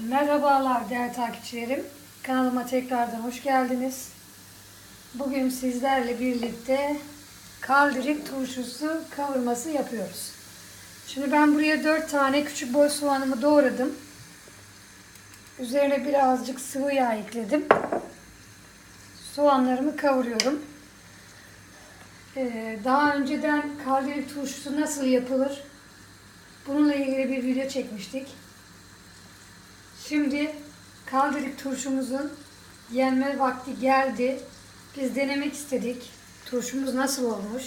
Merhabalar değerli takipçilerim. Kanalıma tekrardan hoş geldiniz. Bugün sizlerle birlikte kaldirik turşusu kavurması yapıyoruz. Şimdi ben buraya 4 tane küçük boy soğanımı doğradım. Üzerine birazcık sıvı yağ ekledim. Soğanlarımı kavuruyorum. Ee, daha önceden kaldirik turşusu nasıl yapılır? Bununla ilgili bir video çekmiştik. Şimdi kaldirik turşumuzun yenme vakti geldi. Biz denemek istedik. Turşumuz nasıl olmuş.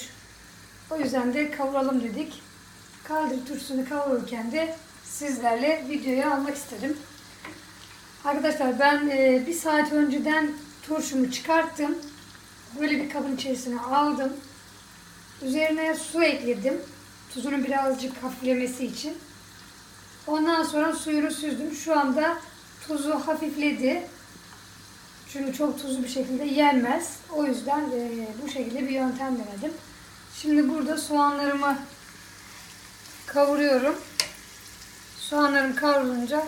O yüzden de kavuralım dedik. Kaldirik turşusunu kavururken de sizlerle videoya almak istedim. Arkadaşlar ben e, bir saat önceden turşumu çıkarttım. Böyle bir kabın içerisine aldım. Üzerine su ekledim. Tuzunu birazcık hafiflemesi için. Ondan sonra suyunu süzdüm. Şu anda tuzu hafifledi. Çünkü çok tuzlu bir şekilde yenmez. O yüzden e, bu şekilde bir yöntem denedim. Şimdi burada soğanlarımı kavuruyorum. Soğanlarım kavrulunca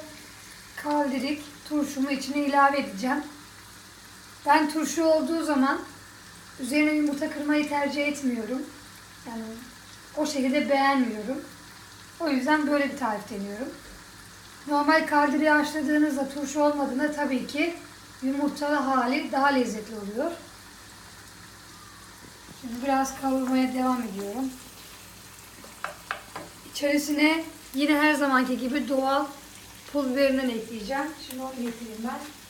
kaldirik turşumu içine ilave edeceğim. Ben turşu olduğu zaman üzerine yumurta kırmayı tercih etmiyorum. Yani o şekilde beğenmiyorum. O yüzden böyle bir tarif deniyorum. Normal kardiri haşladığınızda turşu olmadığında tabii ki yumurtalı hali daha lezzetli oluyor. Şimdi biraz kavurmaya devam ediyorum. İçerisine yine her zamanki gibi doğal pul biberinden ekleyeceğim. Şimdi onu getireyim ben.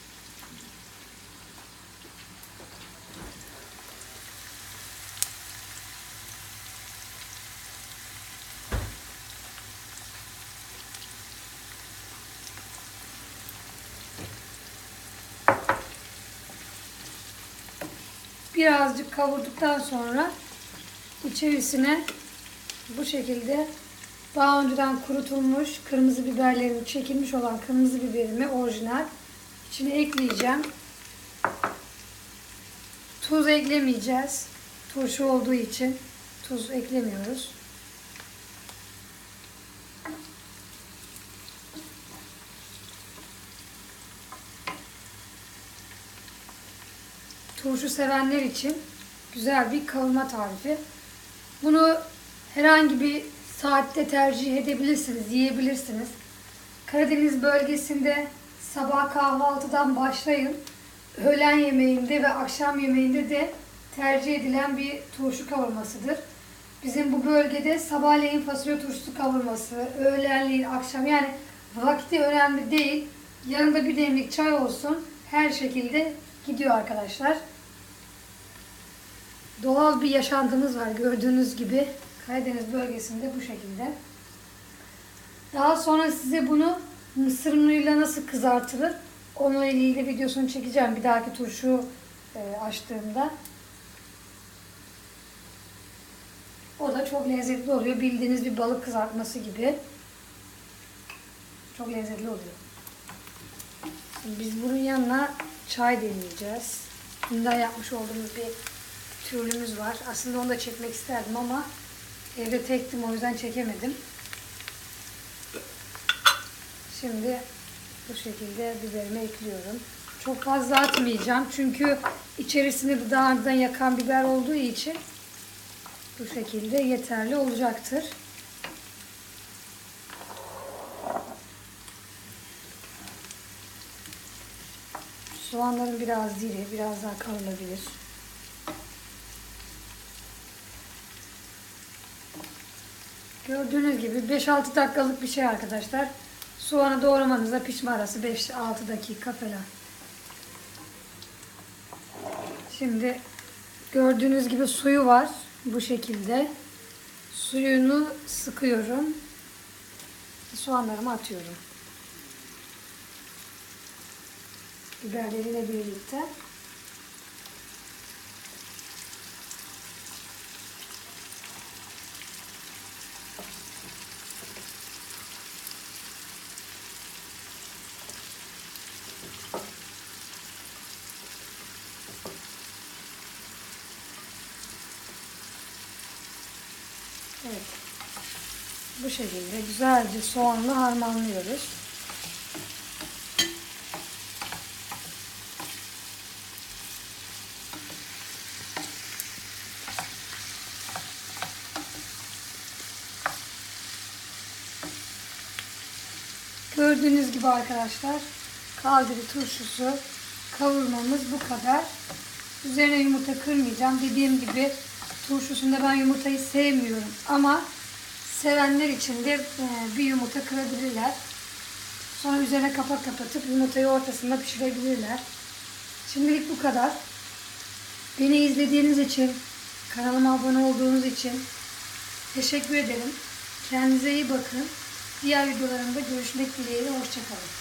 Birazcık kavurduktan sonra içerisine bu şekilde daha önceden kurutulmuş kırmızı biberlerim çekilmiş olan kırmızı biberimi orijinal içine ekleyeceğim. Tuz eklemeyeceğiz. Turşu olduğu için tuz eklemiyoruz. Turşu sevenler için güzel bir kavurma tarifi. Bunu herhangi bir saatte tercih edebilirsiniz, yiyebilirsiniz. Karadeniz bölgesinde sabah kahvaltıdan başlayın. Öğlen yemeğinde ve akşam yemeğinde de tercih edilen bir turşu kavurmasıdır. Bizim bu bölgede sabahleyin fasulye turşusu kavurması, öğlenleyin, akşam yani vakti önemli değil. Yanında bir demlik çay olsun her şekilde gidiyor arkadaşlar. Doğal bir yaşantımız var gördüğünüz gibi. Karadeniz bölgesinde bu şekilde. Daha sonra size bunu mısır unuyla nasıl kızartılır onunla ilgili videosunu çekeceğim bir dahaki turşu e, açtığımda. O da çok lezzetli oluyor. Bildiğiniz bir balık kızartması gibi. Çok lezzetli oluyor. Biz bunun yanına çay deneyeceğiz. Bundan yapmış olduğumuz bir türlümüz var. Aslında onu da çekmek isterdim ama evde tektim o yüzden çekemedim. Şimdi bu şekilde biberimi ekliyorum. Çok fazla atmayacağım çünkü içerisinde daha önceden yakan biber olduğu için bu şekilde yeterli olacaktır. Soğanlarım biraz diri, biraz daha kavrulabilir. Gördüğünüz gibi 5-6 dakikalık bir şey arkadaşlar. Soğanı doğramanızda pişme arası 5-6 dakika falan. Şimdi gördüğünüz gibi suyu var. Bu şekilde. Suyunu sıkıyorum. Soğanlarımı atıyorum. Biberleriyle birlikte. Evet. Bu şekilde güzelce soğanla harmanlıyoruz. Gördüğünüz gibi arkadaşlar kaldırı turşusu kavurmamız bu kadar. Üzerine yumurta kırmayacağım. Dediğim gibi turşusunda ben yumurtayı sevmiyorum ama sevenler için de e, bir yumurta kırabilirler. Sonra üzerine kapak kapatıp yumurtayı ortasında pişirebilirler. Şimdilik bu kadar. Beni izlediğiniz için, kanalıma abone olduğunuz için teşekkür ederim. Kendinize iyi bakın. Diğer videolarımda görüşmek dileğiyle. Hoşçakalın.